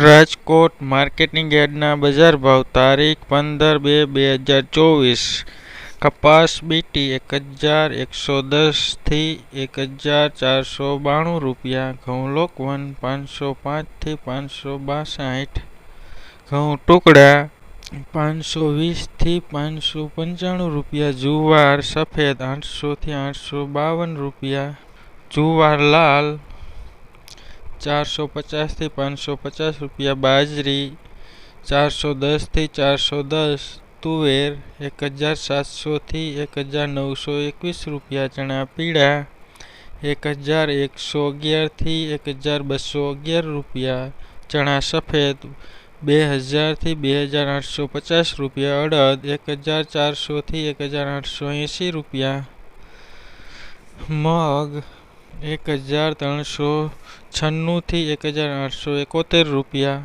Rajkot marketing યાર્ડના બજાર ભાવ તારીખ પંદર બે બે હજાર ચોવીસ કપાસ બીટી એક હજાર એકસો દસથી એક હજાર ચારસો બાણું રૂપિયા ઘઉં લોકવન પાંચસો પાંચથી પાંચસો બાસઠ ઘઉં ટુકડા પાંચસો વીસથી પાંચસો પંચાણું રૂપિયા જુવાર સફેદ આઠસોથી આઠસો બાવન રૂપિયા જુવાર લાલ चार सौ पचास थी पाँच सौ पचास रुपया बाजरी चार सौ दस थी चार सौ दस तुवेर एक हज़ार सात सौ थी एक हज़ार नौ सौ एकवीस रुपया चना पीड़ा एक हज़ार एक सौ अगियार थी एक हज़ार बसो अगियार रुपया चना सफ़ेद बे हज़ार थी बे हज़ार आठ सौ पचास रुपया अड़द एक हज़ार चार सौ थी एक हज़ार आठ सौ ऐसी रुपया मग 1396 થી 1871 ₹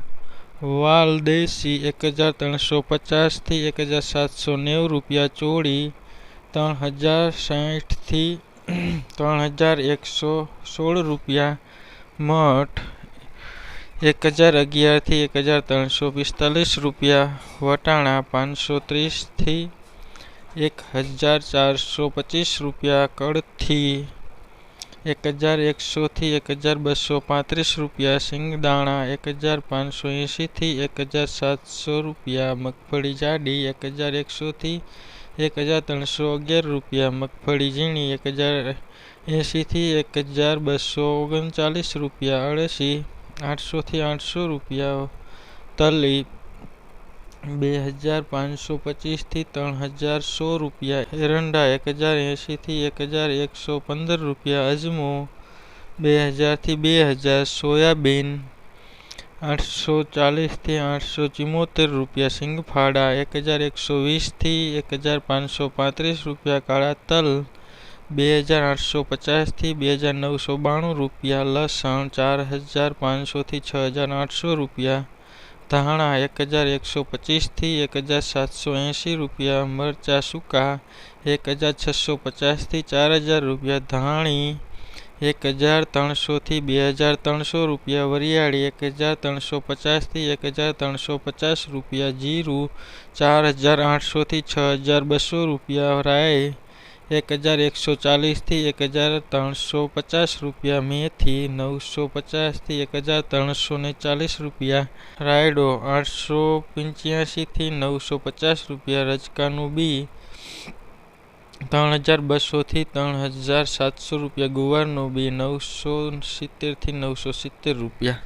વાલ્દેસી 1350 થી 1790 ₹ ચોડી 3060 થી 3116 ₹ મઠ 1011 થી 1345 ₹ વટાણા 530 થી 1425 ₹ કળથી એક હજાર એકસોથી એક હજાર બસો પાંત્રીસ રૂપિયા સિંગદાણા એક હજાર પાંચસો એંશીથી એક હજાર સાતસો રૂપિયા મગફળી જાડી એક હજાર એકસોથી એક હજાર ત્રણસો અગિયાર રૂપિયા મગફળી ઝીણી એક હજાર એંશીથી એક હજાર બસો ઓગણચાલીસ રૂપિયા અળસી આઠસોથી આઠસો રૂપિયા તલી 2525 થી 3100 રૂપિયા एरंडा 1080 થી 1115 રૂપિયા અજમો 2000 થી 2000 સોયાબીન 840 થી 874 રૂપિયા સિંગ ફાડા 1120 થી 1535 રૂપિયા કાળા તલ 2850 થી 2992 રૂપિયા લસણ 4500 થી 6800 રૂપિયા धाणा एक हज़ार एक सौ पचीस थी एक हज़ार सात सौ ऐसी रुपया मरचा सूका एक हज़ार छ सौ पचास थी चार हज़ार रुपया धाणी एक हज़ार तरण सौ थी बे हज़ार तरण सौ रुपया वरियाड़ी एक हज़ार तरण सौ पचास थी एक हज़ार तरण सौ पचास रुपया जीरु चार हज़ार आठ सौ थी छ हज़ार बसो रुपया राय એક હજાર એકસો ચાલીસથી એક હજાર ત્રણસો પચાસ રૂપિયા મેથી નવસો પચાસથી એક હજાર ત્રણસો ને ચાલીસ રૂપિયા રાયડો આઠસો પંચ્યાસીથી નવસો પચાસ રૂપિયા રજકાનું બી ત્રણ હજાર બસોથી ત્રણ હજાર સાતસો રૂપિયા ગુવારનું બી નવસો સિત્તેરથી નવસો સિત્તેર રૂપિયા